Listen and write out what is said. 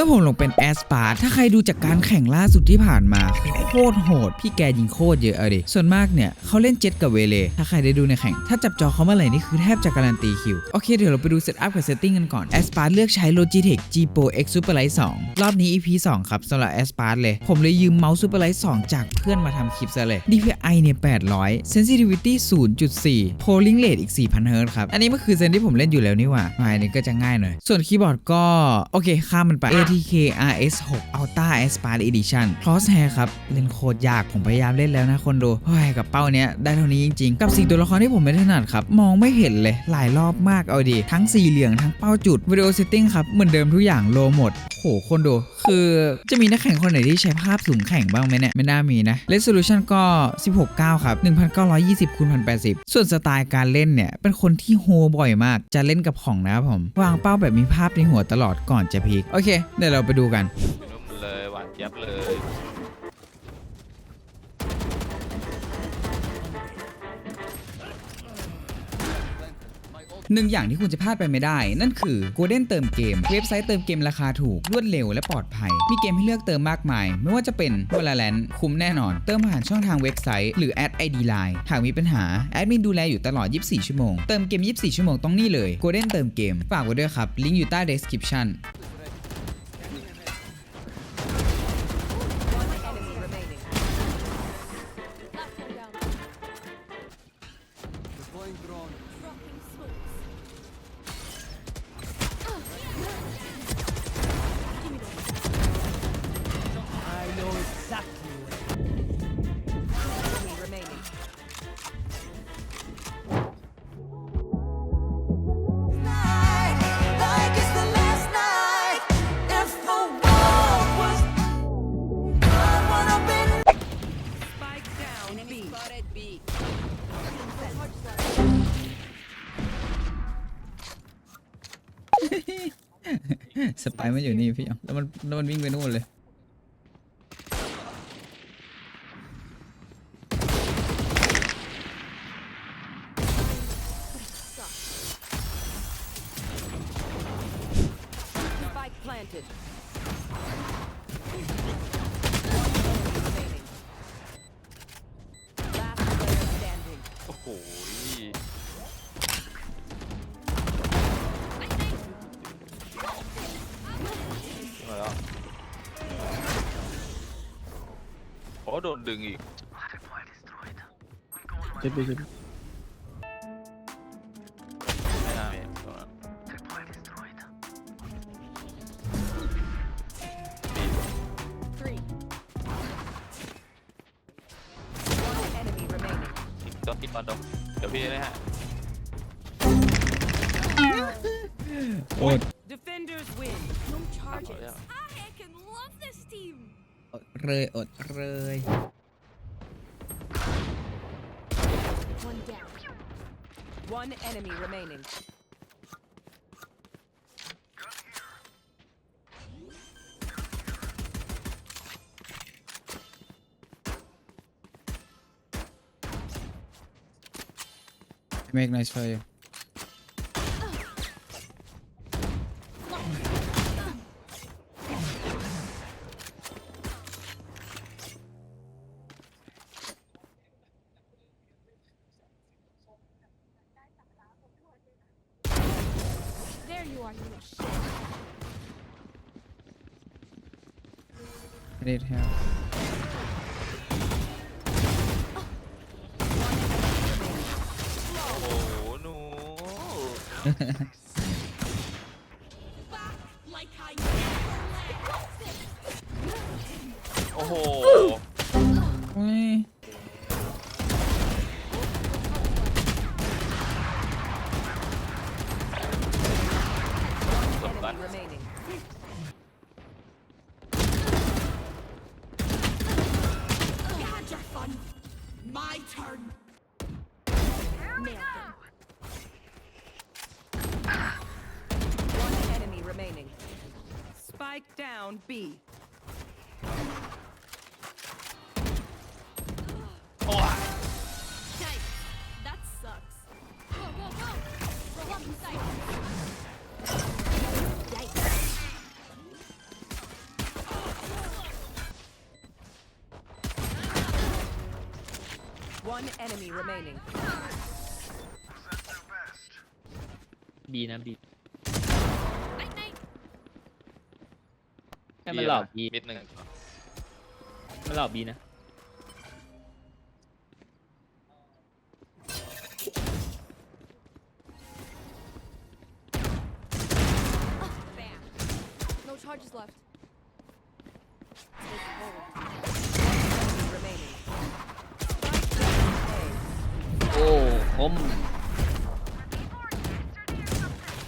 มื่อผมลงเป็นแอสปาร์ถ้าใครดูจากการแข่งล่าสุดที่ผ่านมาคือโคตรโหด พี่แกยิงโคตรเยอะเอาดิส่วนมากเนี่ยเขาเล่นเจ็ตกับเวเล ถ้าใครได้ดูในแข่ง ถ้าจับจอเขาเมื่อไหร่นี่คือแทบจะการันตีคิว โอเคเดี๋ยวเราไปดูเซตอัพกับเซตติ้งกันก่อนแอสปาร์เลือกใช้ Logitech G Pro X Superlight 2 รอบนี้ EP 2 ครับสำหรับแอสปาร์เลย ผมเลยยืมเมาส์ Superlight 2 จากเพื่อนมาทำคลิปซะเลย DPI เนี่ย800 Sensitivity 0.4 Polling Rate อีก 4,000 Hz ครับอันนี้มันคือเซนที่ผมเล่นอยู่แล้วนี่หว่ามาอันนี้ก็จะง่ายหน่อยส่วนคีย์บอร์ดก็โอเคข้ามมันไป ATK RS6 Ultra Aspire Edition Crosshair ครับ เล่นโคตรยากผมพยายามเล่นแล้วนะคนดูเฮ้ยกับเป้าเนี้ยได้เท่านี้จริงๆ กับสิ่งตัวละครที่ผมไม่ถนัดครับ มองไม่เห็นเลย หลายรอบมากเอาดี ทั้งสีเหลืองทั้งเป้าจุดวิดีโอเซตติ้งครับ เหมือนเดิมทุกอย่างโลหมดโห คนดูคือจะมีนักแข่งคนไหนที่ใช้ภาพสูงแข่งบ้างไหมเนี่ย ไม่น่ามีนะ Resolution ก็ 16.9 ครับ 1920คูณ1080 ส่วนสไตล์การเล่นเนี่ย เป็นคนที่โฮบ่อยมาก จะเล่นกับของนะครับผม วางเป้าแบบมีภาพในหัวตลอดก่อนจะพีคโอเค เดี๋ยวเราไปดูกันนุ่มเลยหวานเจี๊ยบเลย หนึ่งอย่างที่คุณจะพลาดไปไม่ได้ นั่นคือ Golden เติมเกม เว็บไซต์เติมเกมราคาถูกรวดเร็วและปลอดภัย มีเกมให้เลือกเติมมากมาย ไม่ว่าจะเป็น Valorant คุ้มแน่นอน เติมผ่านช่องทางเว็บไซต์หรือแอด ID Line หากมีปัญหาแอดมินดูแลอยู่ตลอด 24 ชั่วโมง เติมเกม 24 ชั่วโมงต้องนี่เลย Golden เติมเกมฝากไว้ด้วยครับลิงก์อยู่ใต้ description สไปมันอยู่นี่พี่อ๋อแล้วมันแล้วมันวิ่งไปนู่นเลย Spike planted. One enemy remaining. Last player standing. โอ้โห โอ้โดนดึงอีก เจ็บไปเจ็บไม่น่ามีตรงนั้น three. One enemy remaining. อีกตัวอีกตอนดมเดี๋ยวพี่นะฮะ โอด Defenders win. No เอา charges. แล้ว I can love this team. อดเลยอดเลย One down. One enemy remaining. เมกไนส์ไฟ There you are, you little shit. ไม่ได้แทบโอ้โหหนู Like I โอ้โหอุ้ One remaining. You had your fun. My turn. One enemy remaining. Spike down B. One enemy remaining. บีนะบี Night night. แค่มันหลอกบี มิดหนึ่ง มันหลอกบีนะ Bam. No charges left. ม